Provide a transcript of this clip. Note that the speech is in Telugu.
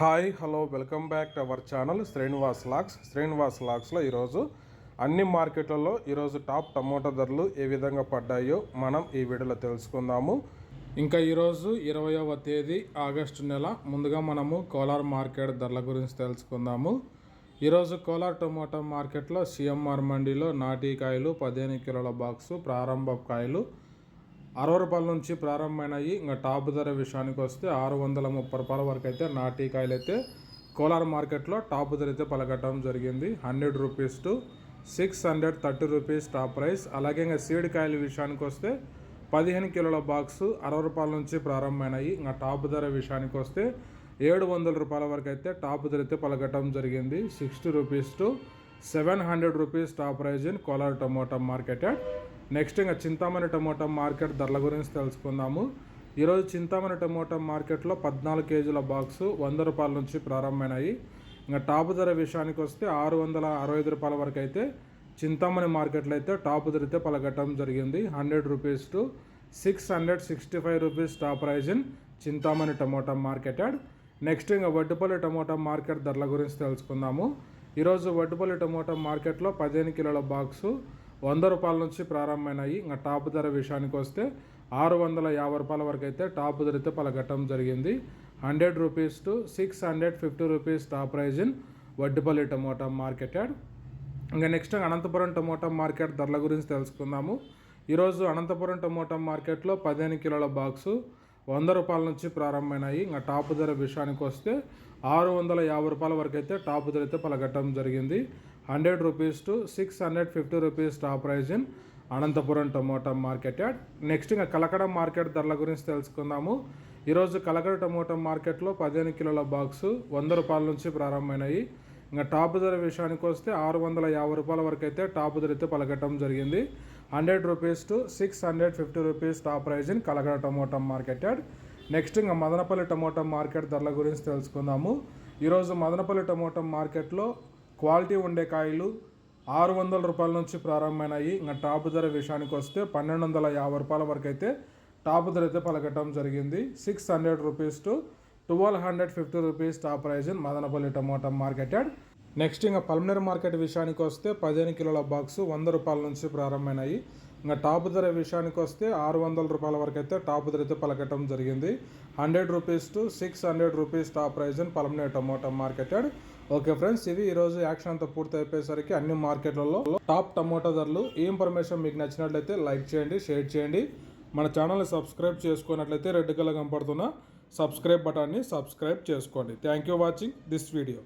Hi hello welcome back to our channel Srinivas lakhs. Srinivas లాక్స్లో ఈరోజు అన్ని మార్కెట్లలో ఈరోజు టాప్ టమోటా ధరలు ఏ విధంగా పడ్డాయో మనం ఈ వీడియోలో తెలుసుకుందాము. ఇంకా ఈరోజు ఇరవయవ తేదీ ఆగస్టు నెల. ముందుగా మనము కోలార్ మార్కెట్ ధరల గురించి తెలుసుకుందాము. ఈరోజు కోలార్ టమోటా మార్కెట్లో సిఎంఆర్ మండీలో నాటీ కాయలు పదిహేను కిలోల బాక్సు ప్రారంభ కాయలు అరవై రూపాయల నుంచి ప్రారంభమైనాయి. ఇంకా టాప్ ధర విషయానికి వస్తే ఆరు వందల ముప్పై రూపాయల వరకు అయితే నాటీ కాయలు అయితే కోలార్ మార్కెట్లో టాప్ ధర అయితే పలకటం జరిగింది. Hundred rupees to six hundred thirty rupees top price. అలాగే ఇంకా సీడ్ కాయల విషయానికి వస్తే పదిహేను కిలోల బాక్సు అరవై రూపాయల నుంచి ప్రారంభమైనాయి. ఇంకా టాప్ ధర విషయానికి వస్తే ఏడు వందల రూపాయల వరకు అయితే టాప్ ధర అయితే పలకటం జరిగింది. Sixty rupees to seven hundred rupees top price in Kolar tomato market next ఇంకా చింతామణి టమోటా మార్కెట్ ధరల గురించి తెలుసుకుందాము. ఈరోజు చింతామణి టమోటా మార్కెట్లో పద్నాలుగు కేజీల బాక్సు వంద రూపాయల నుంచి ప్రారంభమైనాయి. ఇంకా టాప్ ధర విషయానికి వస్తే ఆరు వందల అరవై ఐదు రూపాయల వరకు అయితే చింతామణి మార్కెట్లో అయితే టాప్ ధర అయితే పలకట్టడం జరిగింది. Hundred rupees to six hundred sixty five rupees top price in Chintamani tomato market next ఇంకా వడ్డుపల్లి టమోటా మార్కెట్ ధరల గురించి తెలుసుకుందాము. ఈరోజు వడ్డుపల్లి టమోటా మార్కెట్లో పదిహేను కిలోల బాక్సు వంద రూపాయల నుంచి ప్రారంభమైనాయి. ఇంకా టాప్ ధర విషయానికి వస్తే ఆరు వందల యాభై రూపాయల వరకు అయితే టాప్ ధర అయితే పలకట్టడం జరిగింది. Hundred rupees to six hundred fifty rupees top price in Vaddipalli tomato market add. ఇంకా నెక్స్ట్ అనంతపురం టమోటా మార్కెట్ ధరల గురించి తెలుసుకుందాము. ఈరోజు అనంతపురం టమోటా మార్కెట్లో పదిహేను కిలోల బాక్సు వంద రూపాయల నుంచి ప్రారంభమైనాయి. ఇంకా టాప్ ధర విషయానికి వస్తే ఆరు వందల యాభై రూపాయల వరకు అయితే టాప్ ధర అయితే పలకట్టడం జరిగింది. Hundred rupees to six hundred fifty rupees top price in Anantapuram tomato market add next ఇంకా కలకడ మార్కెట్ ధరల గురించి తెలుసుకుందాము. ఈరోజు కలకడ టమోటా మార్కెట్లో పదిహేను కిలోల బాక్సు వంద రూపాయల నుంచి ప్రారంభమైనాయి. ఇంకా టాప్ ధర విషయానికి వస్తే ఆరు వందల యాభై రూపాయల వరకు అయితే టాప్ ధర అయితే పలకటం జరిగింది. Hundred rupees to six hundred fifty rupees top price in Kalagada tomato market add next ఇంకా మదనపల్లి టమోటా మార్కెట్ ధరల గురించి తెలుసుకుందాము. ఈరోజు మదనపల్లి టమోటా మార్కెట్లో క్వాలిటీ ఉండే కాయలు ఆరు వందల రూపాయల నుంచి ప్రారంభమైనాయి. ఇంకా టాప్ ధర విషయానికి వస్తే పన్నెండు వందల యాభై రూపాయల వరకు అయితే టాప్ ధర అయితే పలకటం జరిగింది. Six hundred rupees to twelve hundred fifty rupees top price in Madanapalle tomato market next ఇంకా పల్మనేర్ మార్కెట్ విషయానికి వస్తే పదిహేను కిలోల బాక్స్ వంద రూపాయల నుంచి ప్రారంభమైనాయి. ఇంకా టాప్ ధర విషయానికి వస్తే ఆరు వందల రూపాయల వరకు అయితే టాప్ ధర అయితే పలకటం జరిగింది. Hundred rupees to six hundred rupees top price అని Palamaner tomato marketed. Okay friends ఇవి ఈరోజు యాక్షన్ అంతా పూర్తి అయిపోయేసరికి అన్ని మార్కెట్లలో టాప్ టమోటా ధరలు. ఈ ఇన్ఫర్మేషన్ మీకు నచ్చినట్లయితే లైక్ చేయండి షేర్ చేయండి. మన ఛానల్ని సబ్స్క్రైబ్ చేసుకున్నట్లయితే రెడ్ కలర్ కనపడుతున్న సబ్స్క్రైబ్ బటాన్ని సబ్స్క్రైబ్ చేసుకోండి. Thank you watching this video.